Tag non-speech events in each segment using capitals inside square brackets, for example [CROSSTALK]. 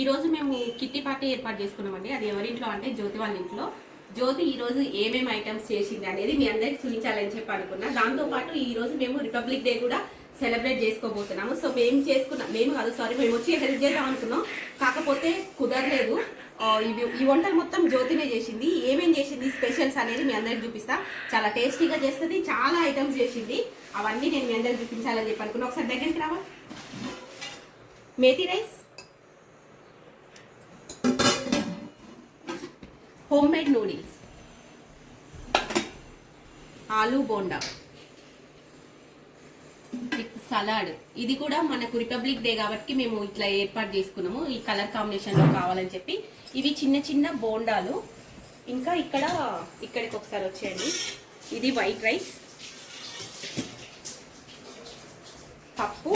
ఈరోజు మేము kitty party ఏర్పాటు చేసుకున్నామండి. అది ఎవరింట్లో అంటే జ్యోతి వాళ్ళ ఇంట్లో జ్యోతి ఈరోజు ఏమేమి ఐటమ్స్ చేసింది అనేది మీ అందరికి చూపించాలని చెప్పి అనుకున్నా. దాంతో పాటు మేము రిపబ్లిక్ డే కూడా సెలబ్రేట్ చేసుకోబోతున్నాము. సో మేము చేసుకున్నాం మేము కాదు సారీ మేము వచ్చి హెల్ప్ చేద్దాం అనుకున్నాం. కాకపోతే కుదరలేదు. ఇవి ఈ వంటలు మొత్తం జ్యోతినే చేసింది. ఏమేం చేసింది స్పెషల్స్ అనేది మీ అందరికి చూపిస్తా. చాలా టేస్టీగా చేస్తుంది చాలా ఐటమ్స్ చేసింది. అవన్నీ నేను మీ అందరికి చూపించాలని చెప్పి అనుకున్నా. ఒకసారి దగ్గరికి రావా methi rice. Home made noodles aloo bonda with salad ఇది కూడా మనకు రిపబ్లిక్ డే కాబట్టి మేము ఇట్లా ఏర్పాటు చేసుకున్నాము. ఈ కలర్ కాంబినేషన్లో కావాలని చెప్పి. ఇవి చిన్న చిన్న బోండాలు. ఇంకా ఇక్కడ ఇక్కడికి ఒకసారి వచ్చేయండి. ఇది వైట్ రైస్ పప్పు.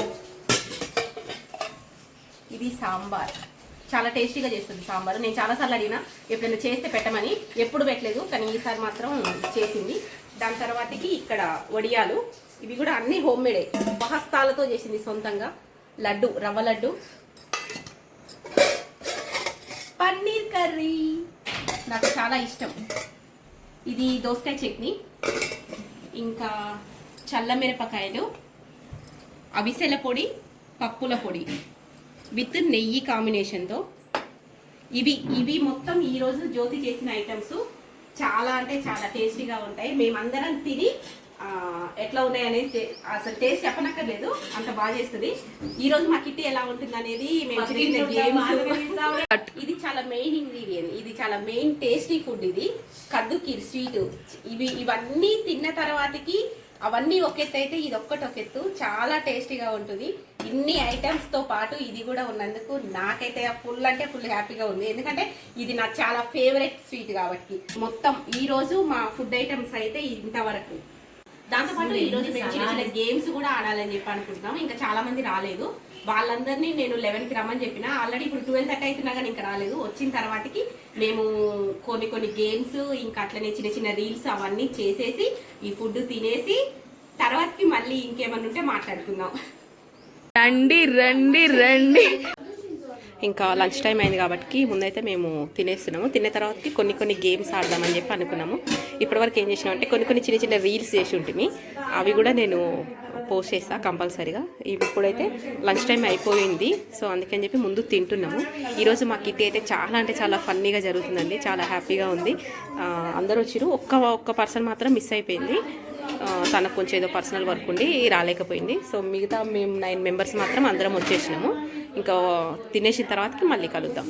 ఇది సాంబార్. చాలా టేస్టీగా చేస్తుంది సాంబారు. నేను చాలాసార్లు అడిగినా ఎప్పుడైనా చేస్తే పెట్టమని ఎప్పుడు పెట్టలేదు కానీ ఈసారి మాత్రం చేసింది. దాని తర్వాతకి ఇక్కడ వడియాలు. ఇవి కూడా అన్ని హోమ్ మేడే హస్తాలతో చేసింది సొంతంగా. లడ్డు రవ్వ లడ్డు. పన్నీర్ కర్రీ. నాకు చాలా ఇష్టం. ఇది దోసకాయ చట్నీ. ఇంకా చల్ల మిరపకాయలు. అవిసెల పొడి పప్పుల పొడి. విత్ నెయ్యి కాంబినేషన్తో. ఇవి ఇవి మొత్తం ఈరోజు జ్యోతి చేసిన ఐటమ్స్. చాలా అంటే చాలా టేస్టీగా ఉంటాయి. మేమందరం తిని ఎట్లా ఉన్నాయి అనేది అసలు టేస్ట్ చెప్పనక్కర్లేదు. అంత బాగా చేస్తుంది. ఈ రోజు మా కిట్టి ఎలా ఉంటుంది అనేది ఇది చాలా మెయిన్ ఇంగ్రీడియంట్ ఇది చాలా మెయిన్ టేస్టీ ఫుడ్ ఇది. కద్దు కీర్ స్వీట్. ఇవి ఇవన్నీ తిన్న తర్వాతకి అవన్నీ ఒక ఎత్తు అయితే ఇది ఒక్కటి ఒక ఎత్తు చాలా టేస్టీగా ఉంటుంది. ఇన్ని ఐటమ్స్తో పాటు ఇది కూడా ఉన్నందుకు నాకైతే ఫుల్ అంటే ఫుల్ హ్యాపీగా ఉంది. ఎందుకంటే ఇది నాకు చాలా ఫేవరెట్ స్వీట్ కాబట్టి. మొత్తం ఈ రోజు మా ఫుడ్ ఐటమ్స్ అయితే ఇంతవరకు. దాంతోపాటు ఈరోజు మేము చిన్న చిన్న గేమ్స్ కూడా ఆడాలని చెప్పి అనుకుంటున్నాం. ఇంకా చాలా మంది రాలేదు. వాళ్ళందరినీ నేను లెవెన్కి రమ్మని చెప్పిన. ఆల్రెడీ ఇప్పుడు ట్వెల్వ్ థర్టీ అవుతున్నా కానీ ఇంకా రాలేదు. వచ్చిన తర్వాతకి మేము కొన్ని కొన్ని గేమ్స్ ఇంకా అట్లనే చిన్న చిన్న రీల్స్ అవన్నీ చేసేసి ఈ ఫుడ్ తినేసి తర్వాతకి మళ్ళీ ఇంకేమన్నా ఉంటే మాట్లాడుకుందాం. రండి రండి రండి. ఇంకా లంచ్ టైం అయింది కాబట్టి ముందైతే మేము తినేస్తున్నాము. తిన్న తర్వాతకి కొన్ని కొన్ని గేమ్స్ ఆడదామని చెప్పి అనుకున్నాము. ఇప్పటివరకు ఏం చేసినాం అంటే కొన్ని కొన్ని చిన్న చిన్న రీల్స్ చేసి ఉంటుంది అవి కూడా నేను పోస్ట్ చేస్తా కంపల్సరీగా. ఇప్పుడైతే లంచ్ టైం అయిపోయింది. సో అందుకని చెప్పి ముందు తింటున్నాము. ఈరోజు మా కిట్టి అయితే చాలా అంటే చాలా ఫన్నీగా జరుగుతుందండి. చాలా హ్యాపీగా ఉంది. అందరూ వచ్చిరు ఒక్క ఒక్క పర్సన్ మాత్రం మిస్ అయిపోయింది. తనకు కొంచెం ఏదో పర్సనల్ వర్క్ ఉండి రాలేకపోయింది. సో మిగతా మేము నైన్ మెంబర్స్ మాత్రం అందరం వచ్చేసినాము. ఇంకా తినేసిన తర్వాతకి మళ్ళీ కలుద్దాం.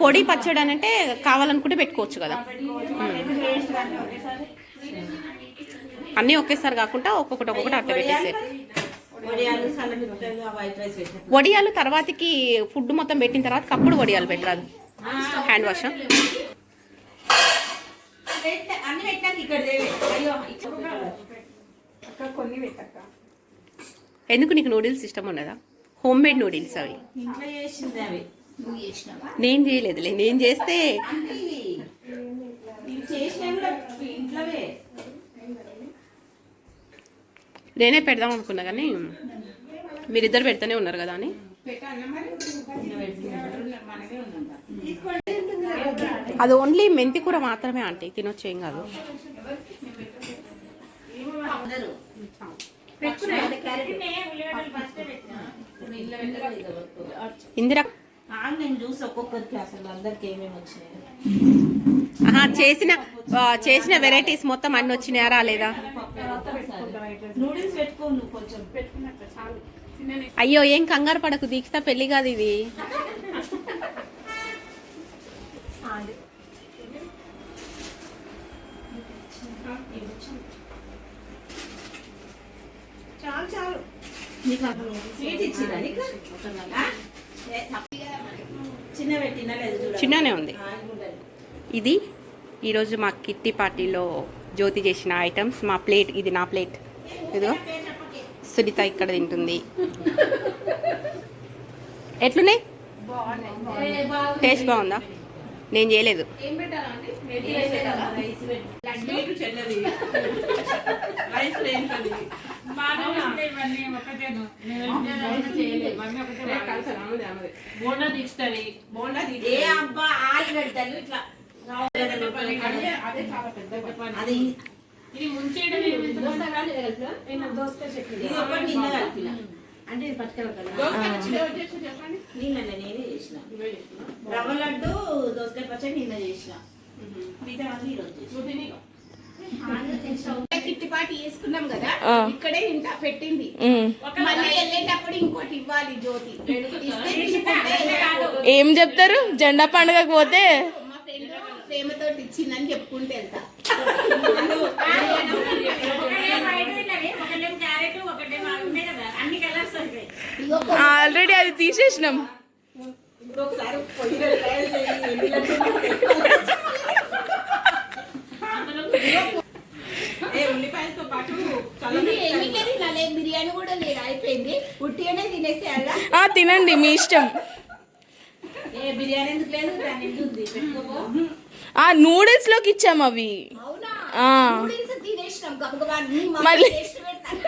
పొడి పచ్చడి అని అంటే కావాలనుకుంటే పెట్టుకోవచ్చు కదా. అన్నీ ఒకేసారి కాకుండా ఒక్కొక్కటి ఒక్కొక్కటి అట్ట పెట్టేసారు వడియాలు వడియాలు తర్వాతకి ఫుడ్ మొత్తం పెట్టిన తర్వాత అప్పుడు వడియాలు పెట్టరాదు. Hand wash? అన్ని పెట్టాక ఇక్కడ ఎందుకు నీకు నూడిల్స్ ఇష్టం ఉండదా హోమ్ మేడ్ నూడిల్స్ అవి. ఇంట్లో చేసింది అవి. నువ్వు చేసినావా? నేను చేయలేదులే నేను చేస్తే నేను పెడదాం అనుకున్నా కానీ మీరిద్దరు పెడతానే ఉన్నారు కదా అని. అది ఓన్లీ మెంతి కూర మాత్రమే ఆంటీ. తినొచ్చు కాదు. ఇందిరా. చేసిన చేసిన వెరైటీస్ మొత్తం అన్ని వచ్చినాయా రాలేదా? నూడిల్స్ పెట్టుకో నువ్వు కొంచెం అయ్యో ఏం కంగారు పడకు దీక్షిత పెళ్ళి కాదు ఇది. చాలు చాలు. చిన్ననే ఉంది. ఇది ఈరోజు మా కిట్టి పార్టీలో జ్యోతి చేసిన ఐటమ్స్ మా ప్లేట్ ఇది నా ప్లేట్. ఇదిగో. సునీత ఇక్కడ తింటుంది ఎట్లున్నాయి టేస్ట్ బాగుందా నేను చేయలేదు అదే చాలా పెద్ద ఇది ముంచేయడం అంటే నిన్ననే నేనే చేసిన? రవ్వ లడ్డు దోసకాయ పచ్చడి నిన్న చేసిన. మిగతా అన్ని ఈరోజు చేసిన. కిట్టిపాటి వేసుకున్నాం కదా. ఇక్కడే ఇంత పెట్టింది. మళ్ళీ వెళ్ళేటప్పుడు ఇంకోటి ఇవ్వాలి జ్యోతి. ఏం చెప్తారు? జెండా పండుగకు పోతే మా ఫ్రెండ్ ప్రేమతో ఇచ్చిందని చెప్పుకుంటే వెళ్తా. ఆల్రెడీ అది తీసేసినాం. ఉల్లిపాయలతో పాటు బిర్యానీ కూడా లేదు? అయిపోయింది. ఉట్టిగానే తినేసేయాలా? ఆ తినండి మీ ఇష్టం. ఏ బిర్యానీ ఎందుకు లేదు? దాని ఎందుకు ఉంది. పెట్టుకోపో. ఆ నూడిల్స్లోకి ఇచ్చాం అవి. మళ్ళీ- టేస్ట్ పెడతాను.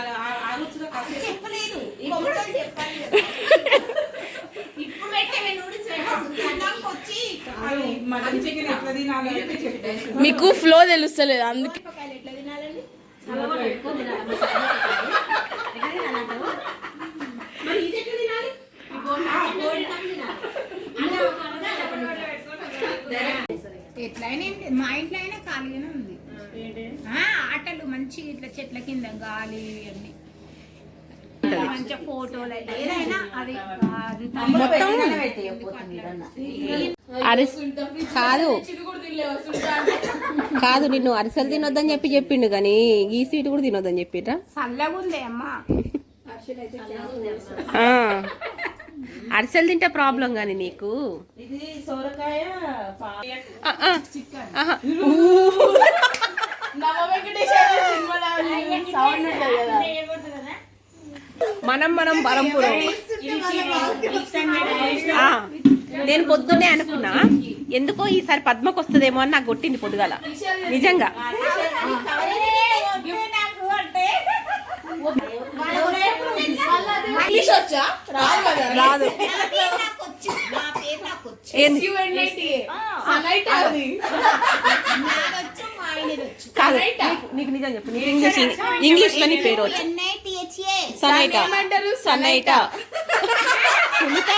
ఆ- ఆ రుచిలో కాసేపు చెప్పలేదు ఇంకొకటి చెప్పాలి కదా. ఇప్పుడు పెట్టే నూడిల్స్ పెట్టాల్సింది వచ్చి అది మటన్ చికెన్ ఎట్లా తినాలో అయితే చెప్పేసి మీకు ఫ్లో తెలుస్తలేదు అందుకే మిరపకాయలు ఎట్లా తినాలండి మరి ఇది ఎట్లా తినాలి ఎట్లయినా. మా ఇంట్లో అయినా ఖాళీగానే ఉంది. ఆ, ఆటలు మంచి ఇట్లా చెట్ల కింద గాలి అన్ని. ఫోటోలు ఏదైనా అది కాదు. కాదు నిన్ను అరిసెలు తినొద్దని చెప్పి చెప్పిండు కానీ ఈ స్వీట్ కూడా తినొద్దని చెప్పిరా చల్లగా ఉంది అమ్మ అరిసెలు తింటే ప్రాబ్లం కానీ నీకు. మనం మనం బరంపురం ఆ, నేను పొద్దున్నే అనుకున్నా ఎందుకో ఈసారి పద్మకు వస్తుందేమో అని నాకు కొట్టింది పొద్దుగాల నిజంగా ఇంగ్లీష్ వచ్చా రాదు. నాకు పేరు వచ్చు నిజం చెప్పు నీకు ఇంగ్లీష్ ఇంగ్లీష్లో నీ పేరు సనైట. సనైట. సునీత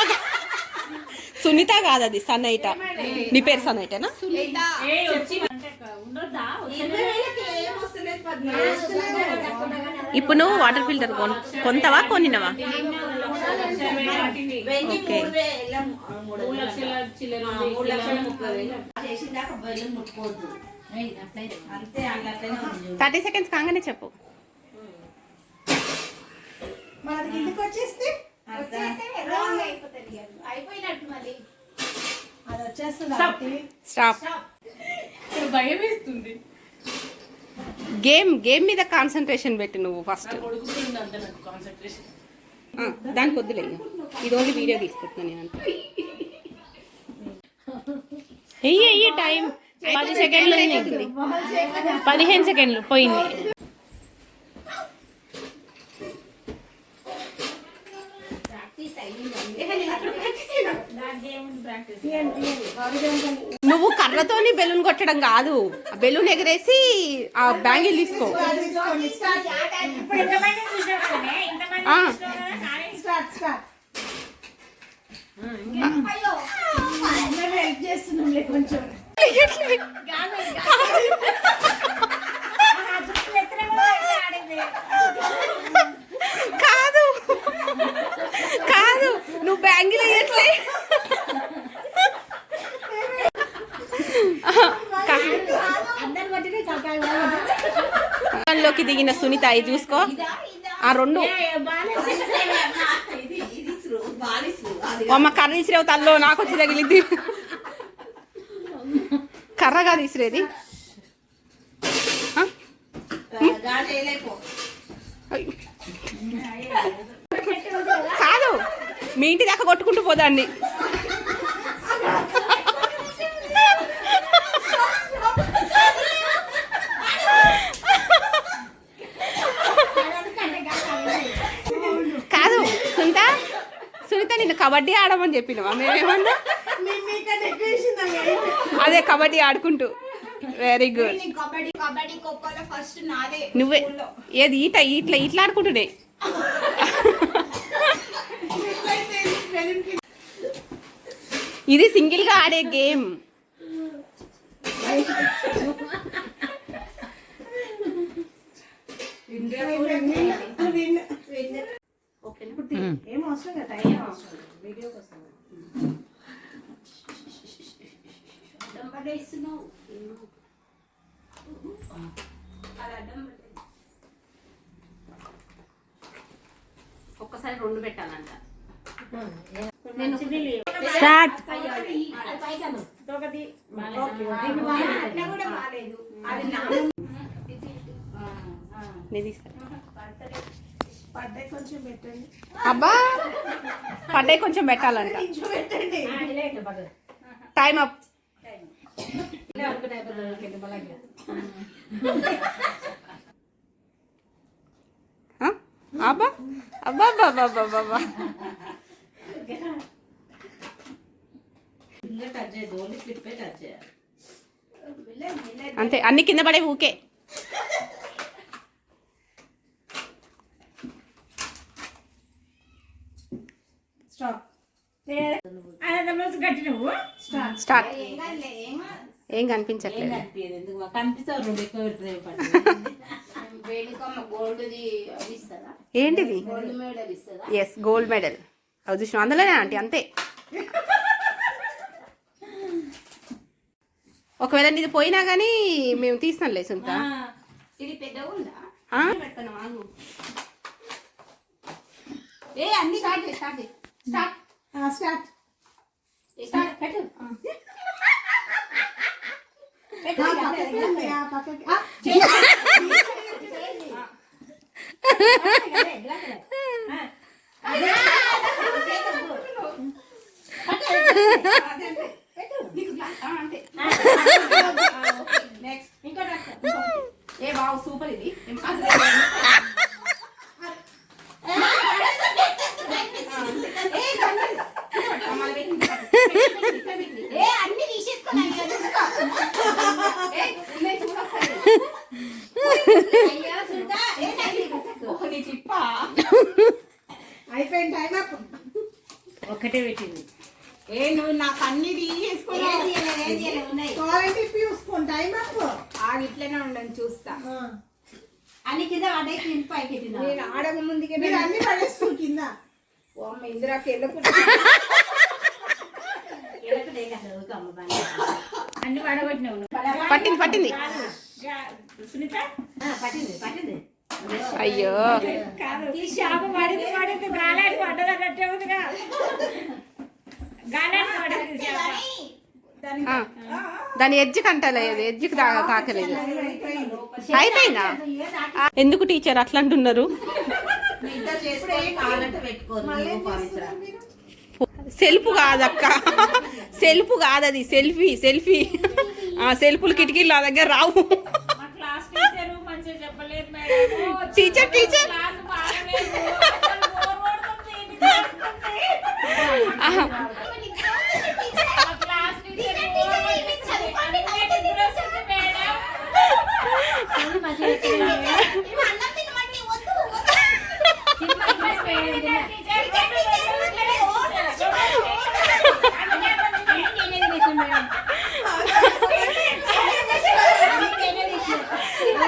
సునీత కాదు అది సనైట. నీ పేరు సనైటనా? ఇప్పుడు నువ్వు వాటర్ ఫిల్టర్ కొన్ కొంతవా కొనినవా ఓకే. థర్టీ సెకండ్స్ కాగానే చెప్పు. మనకి కిందకి వచ్చేస్తే అర్థం. రాంగ్ అయిపోతుంది అది. అయిపోయినట్టు మళ్ళీ. అది వచ్చేస్తుంది స్టాప్ భయం వేస్తుంది గేమ్ గేమ్ మీద కాన్సన్ట్రేషన్ పెట్టి నువ్వు ఫస్ట్ దానికి వద్దులే. ఇది ఓన్లీ వీడియో తీసుకుంటున్నా నేను అంతే. ఎయ్యి టైం పది సెకండ్లు. పదిహేను సెకండ్లు పోయింది. నువ్వు కర్రతోని బెలూన్ కొట్టడం కాదు. ఆ బెలూన్ ఎగరేసి ఆ బ్యాంగిల్ తీసుకో. కాదు. కాదు నువ్వు బ్యాంగిల్ వేయట్లే. లోకి దిగిన సునీత ఇది చూసుకో. ఆ రెండు. అమ్మ కర్ర ఇసిరేవు తల్లో నాకు వచ్చి తగిలింది కర్రగా తీసిరేది. మీ ఇంటి దాకా కొట్టుకుంటూ పోదాన్ని. కాదు సునీత సునీత నిన్ను కబడ్డీ ఆడమని చెప్పినావా? అదే కబడ్డీ ఆడుకుంటూ. వెరీ గుడ్ నువ్వే ఏది ఈట ఇట్లా ఇట్లా ఆడుకుంటున్నాయి ఇది సింగిల్గా ఆడే గేమ్ ఏం అవసరం కదా అవసరం. వీడియోకి. ఒక్కసారి రెండు పెట్టాలంట స్టార్ట్. ఒకటి అట్లా కూడా బాగాలేదు. అది నా నేను తీస్తా. పడ్డాయి కొంచెం పెట్టండి. అబ్బా! పడ్డాయి కొంచెం పెట్టాలంట. కొంచెం పెట్టండి. టైం అప్ ఆ? అబ్బా అబ్బా అబ్బా అబ్బా అబ్బా. అబ్బా, అబ్బా టచ్ చేయదు ఓన్లీ క్లిప్పే టచ్ చేయాలి. అంతే అన్ని కింద పడే ఊకే. స్టార్ట్ ఏం కనిపించట్లేదు. ఏంటిది? గోల్డ్ మెడల్ ఇస్తుందా? ఎస్ గోల్డ్ మెడల్ అది చూసిన అందులోనే ఆంటీ అంతే. ఒకవేళ నీది పోయినా కానీ మేము తీస్తాంలే సుంత. ఇది పెద్దగా ఉందా? ఆ? పెడతాను ఆగు. ఏ అన్ని start start start. Start. Start పెట్టు. [LAUGHS] నెక్స్ట్ ఇంకా ఏ బావు సూపర్ ఇది ఏ అన్ని తీసేసుకున్నాను ఇక చూసుకో. అయ్యో సునీత, ఏ నాకు నీ చిప్పా అయిపోయింది టైం అప్ ఒక్కటే పెట్టింది ఏ నువ్వు నాకు అన్ని తీసేసుకున్నావు క్వాలిటీ చూసుకోండి టైం అప్ ఆగి ఇట్లనే ఉండని చూస్తా అన్ని కింద పడ్డాయి కింద పైకి ఎత్తిందా? నేను ఆడక ముందుకే మీరు అన్ని పడేస్తూ కింద ఓ అమ్మ ఇందిరాకి వెళ్ళకుండా ఎలకడే కదా, ఊరికే అమ్మ బాగా. అన్ని పడగొట్టినావు నువ్వు. పట్టింది పట్టింది. సునీత? ఆ, పట్టింది పట్టింది. అయ్యో. ఈ షాపు పడింది పడింది గాలాడి పడ్డది అన్నట్టే ఉందిగా గాలాడి పడింది షాపు. ఆ. దాని ఎడ్జ్ కంటలేదు ఎడ్జ్కి దా తాకలేదు. అయిపోయిందా. ఎందుకు టీచర్ అట్లా అంటున్నారు? సెల్ఫ్ కాదక్క. సెల్ఫ్ కాదది సెల్ఫీ సెల్ఫీ. ఆ సెల్ఫ్లు కిటికీలు నా దగ్గర రావు. [LAUGHS] Teacher teacher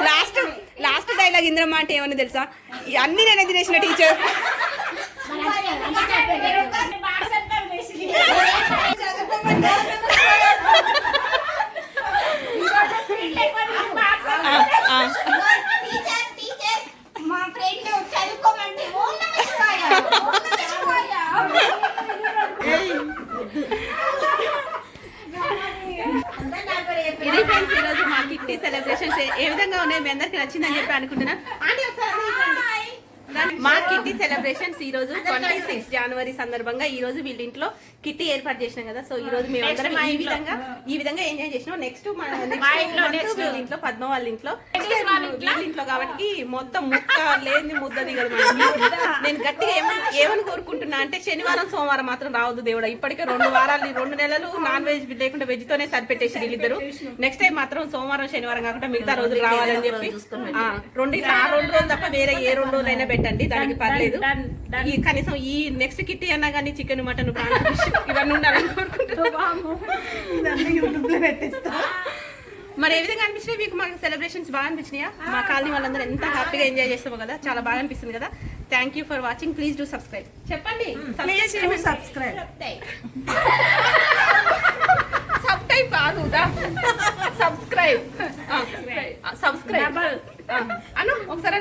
last last dialogue Indramma అంటే ఏమన్నా తెలుసా? అన్ని నేనే తినేసిన టీచర్ ఆ అంతా వేసింది. టీచర్ టీచర్ మా ఫ్రెండ్ చదువుకోమంటే ఓం నమ శివాయ ఓం నమ శివాయ ఇది ఫ్రెండ్స్ ఈరోజు మా కిట్టి సెలబ్రేషన్స్ ఏ విధంగా ఉన్నాయి మీ అందరికి నచ్చిందని చెప్పి అనుకుంటున్నా. ఆంటీ ఒకసారి అందరూ ఇవ్వండి. మా కిట్టి సెలబ్రేషన్స్ ఈ రోజు ట్వంటీ సిక్స్ జనవరి సందర్భంగా ఈ రోజు వీళ్ళ ఇంట్లో కిట్టి ఏర్పాటు చేసినాం కదా. సో ఈ రోజు మేము అందరం ఈ విధంగా ఈ విధంగా ఎంజాయ్ చేసినాం. నెక్స్ట్ మన నెక్స్ట్ వీళ్ళ ఇంట్లో పద్మ వాళ్ళ ఇంట్లో. వీళ్ళ ఇంట్లో? కాబట్టి మొత్తం ముక్క లేని ముద్ద దిగదు. నేను గట్టిగా ఏమని ఏమని కోరుకుంటున్నా అంటే శనివారం సోమవారం మాత్రం రావద్దు దేవుడా. ఇప్పటికే రెండు వారాలు ఈ రెండు నెలలు నాన్ వెజ్ లేకుండా వెజ్ తోనే సరిపెట్టేసి వీళ్ళిద్దరు. నెక్స్ట్ టైం మాత్రం సోమవారం శనివారం కాకుండా మిగతా రోజులు రావాలని చెప్పి ఆ, రెండు ఆ రెండు రోజులు తప్ప వేరే ఏ రెండు రోజులైనా పెట్టండి. దానికి పర్లేదు. ఈ కనీసం ఈ నెక్స్ట్ కిట్టి అన్నా కానీ చికెన్ మటన్ ఇవన్నీ ఉండాలని కోరుకుంటున్నాను మరి ఏ విధంగా అనిపించినాయి? మీకు మాకు సెలబ్రేషన్స్ బాగా అనిపించినాయా? మా కాలనీ వాళ్ళందరూ ఎంత హ్యాపీగా ఎంజాయ్ చేస్తామో కదా చాలా బాగా అనిపిస్తుంది కదా. Thank you for watching please do subscribe చెప్పండి. సబ్స్క్రైబ్ సబ్ టైప్ కాదు సబ్స్క్రైబ్ సబ్స్క్రైబ్ అను ఒకసారి